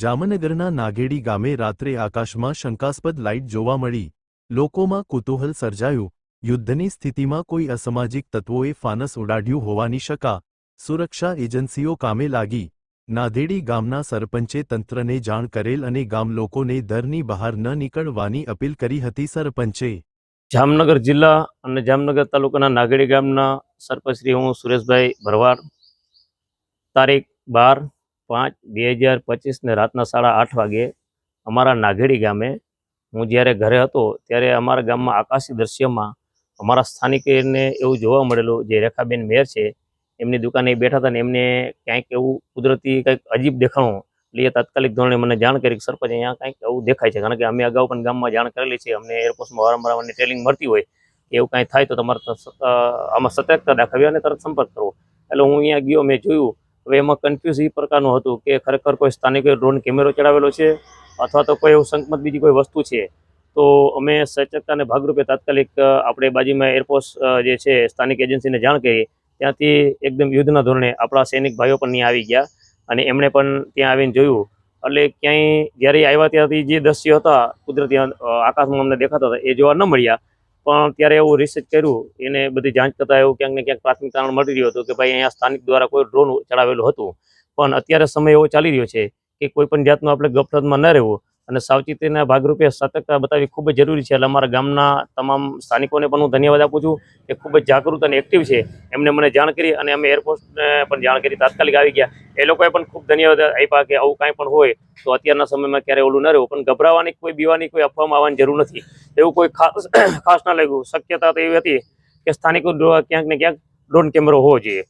જામનગરના નાગેડી ગામે રાત્રે આકાશમાં શંકાસ્પદ લાઇટ જોવા મળી. લોકોમાં કુતૂહલ સર્જાયું. યુદ્ધની સ્થિતિમાં કોઈ અસામાજિક તત્વોએ ફાનસ ઉડાડ્યું હોવાની શકા. સુરક્ષા એજન્સીઓ કામે લાગી. નાદેડી ગામના સરપંચે તંત્રને જાણ કરેલ અને ગામ લોકોને દરની બહાર ન નીકળવાની અપીલ કરી હતી સરપંચે. જામનગર જિલ્લા અને જામનગર તાલુકાના નાગેડી ગામના સરપંચ શ્રી હું સુરેશભાઈ ભરવાડ. તારીખ બાર પાંચ બે હજાર પચીસને રાતના સાડા આઠ વાગે અમારા નાગેડી ગામે હું જ્યારે ઘરે હતો ત્યારે અમારા ગામમાં આકાશી દ્રશ્યમાં અમારા સ્થાનિકને એવું જોવા મળેલું જે રેખાબેન મેર છે, એમની દુકાને બેઠા હતા ને એમને ક્યાંક એવું કુદરતી કંઈક અજીબ દેખાણું, એટલે તાત્કાલિક ધોરણે મને જાણ કરી કે સરપંચ અહીંયા કંઈક એવું દેખાય છે, કારણ કે અમે અગાઉ પણ ગામમાં જાણ કરેલી છે, અમને એરપોર્ટમાં વારંવાર અમને ટ્રેનિંગ મળતી હોય એવું કાંઈ થાય તો તમારે આમાં સતર્કતા દાખવી અને તરત સંપર્ક કરવો. એટલે હું અહીંયા ગયો, મેં જોયું હવે એમાં કન્ફ્યુઝ એ પ્રકારનું હતું કે ખરેખર કોઈ સ્થાનિકોએ ડ્રોન કેમેરો ચડાવેલો છે અથવા તો કોઈ એવું સંકમત બીજી કોઈ વસ્તુ છે. તો અમે સચેતતાને ભાગરૂપે તાત્કાલિક આપણે બાજુમાં એરફોર્સ જે છે સ્થાનિક એજન્સીને જાણ કરી. ત્યાંથી એકદમ યુદ્ધના ધોરણે આપણા સૈનિક ભાઈઓ પણ ત્યાં આવી ગયા અને એમણે પણ ત્યાં આવીને જોયું. એટલે ક્યાંય જ્યારે આવ્યા ત્યાંથી જે દ્રશ્યો હતા કુદરતી આકાશમાં અમને દેખાતા હતા એ જોવા ન મળ્યા. પણ ત્યારે એવું રિસર્ચ કર્યું, એને બધી જાંચ કરતા એવું ક્યાંક ને ક્યાંક પ્રાથમિક તારણ મળી રહ્યું હતું કે ભાઈ અહીંયા સ્થાનિક દ્વારા કોઈ ડ્રોન ચડાવેલું હતું. પણ અત્યારે સમય એવો ચાલી રહ્યો છે કે કોઈ પણ જાતનું આપણે ગફલતમાં ન રહેવું. અને સાવચેતીના ભાગરૂપે સતર્ક બતાવવી ખૂબ જ જરૂરી છે. એટલે અમારા ગામના તમામ સ્થાનિકોને પણ હું ધન્યવાદ આપું છું કે ખૂબ જ જાગૃત અને એક્ટિવ છે. એમને મને જાણ કરી અને અમે એરપોર્ટને પણ જાણ કરી તાત્કાલિક આવી ગયા. એ લોકોએ પણ ખૂબ ધન્યવાદ આપ્યા કે આવું કાંઈ પણ હોય તો અત્યારના સમયમાં ક્યારેય ઓલું ન રહ્યું પણ ગભરાવાની કોઈ, બીવાની કોઈ અફવામાં આવવાની જરૂર નથી. એવું કોઈ ખાસ ખાસ ના લાગ્યું. શક્યતા તો એવી હતી કે સ્થાનિકો ક્યાંક ને ક્યાંક ડ્રોન કેમેરો હોવો જોઈએ.